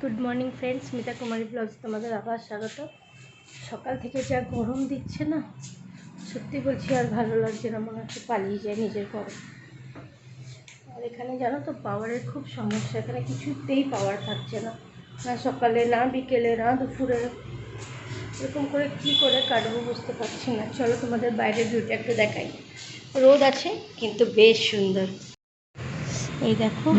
Good morning friends Mita Kumari blogs তোমাদের আবার স্বাগত। সকাল থেকে যা গরম দিচ্ছে না, সত্যি বলছি আর ভালো লাগছে না, মনে হচ্ছে পালিয়ে যায় নিজের ঘরে। আর এখানে জানো তো, পাওয়ারের খুব সমস্যা, এখানে কিছুতেই পাওয়ার থাকছে না। না সকালে, না বিকেলে, না দুপুরে। এরকম করে কী করে কাটবো বুঝতে পারছি না। চলো তোমাদের বাইরের ভিউটা একটু দেখাই। রোদ আছে, কিন্তু বেশ সুন্দর। এই দেখো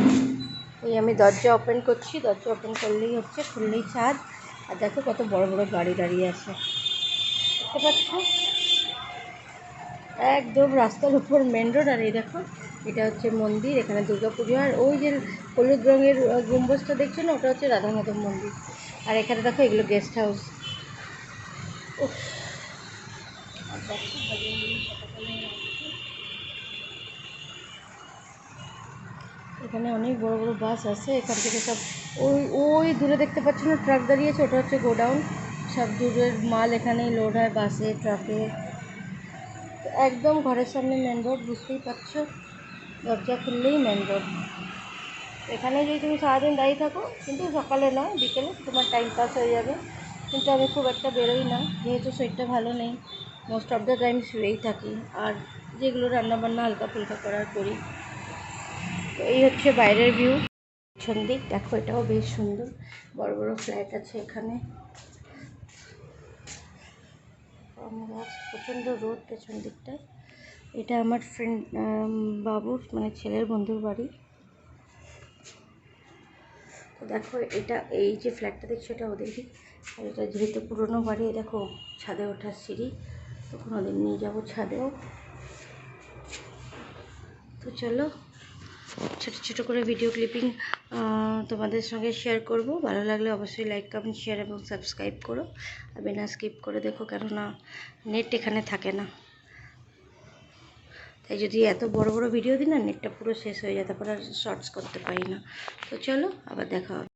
এই আমি দরজা ওপেন করছি, দরজা ওপেন করলেই হচ্ছে খুললেই ছাদ। আর দেখো কত বড় বড় গাড়ি দাঁড়িয়ে আছে। দেখতে পাচ্ছ? একদম রাস্তার উপর মেন রোড আর এই দেখো, এটা হচ্ছে মন্দির, এখানে দুর্গা পুজো। আর ওই যে হলুদ রঙের গম্বুজটা দেখছ না? ওটা হচ্ছে রাধা মাধব মন্দির। আর এখানে দেখো এগুলো গেস্ট হাউস আর দেখো এখানে অনেক বড় বড় বাস আছে, এখান থেকে সব ওই ওই দূরে দেখতে পাচ্ছ না, ট্রাক দাঁড়িয়েছে ওটা হচ্ছে গোডাউন। সব দূরের মাল এখানেই লোড হয় বাসে, ট্রাকে। একদম ঘরের সামনে মেন রোড বুঝতেই পারছ? দরজা খুললেই মেন রোড এখানে যদি তুমি সারাদিন দাঁড়িয়ে থাকো, কিন্তু সকালে নয়, বিকেলে তোমার টাইম পাস হয়ে যাবে। কিন্তু আমি খুব একটা বেরোই না, যেহেতু শরীরটা ভালো নেই। মোস্ট অফ দ্য টাইম শুয়েই থাকি, আর যেগুলো রান্নাবান্না হালকা ফুলকা করার করি। তো এই হচ্ছে বাইরের ভিউ। পেছন দিক, দেখো এটাও বেশ সুন্দর। বড় বড় ফ্ল্যাট আছে এখানে। প্রচণ্ড রোদ পেছন দিকটায়। এটা আমার ফ্রেন্ড বাবুর মানে ছেলের বন্ধুর বাড়ি। তো দেখো এটা, এই যে ফ্ল্যাটটা দেখছ এটা ওদেরই আর এটা যেহেতু পুরনো বাড়ি দেখো ছাদে ওঠার সিঁড়ি। তখন ওদের নিয়ে যাব ছাদেও। তো চলো ছোটো ছোটো করে ভিডিও ক্লিপিং তোমাদের সঙ্গে শেয়ার করব। ভালো লাগলে অবশ্যই লাইক কমেন্ট শেয়ার এবং সাবস্ক্রাইব করো। আর বিনা স্কিপ করে দেখো কেননা নেট এখানে থাকে না। তাই যদি এত বড় বড় ভিডিও দিই না নেটটা পুরো শেষ হয়ে যায়, তারপর আর শর্টস করতে পারি না। তো চলো, আবার দেখা হবে।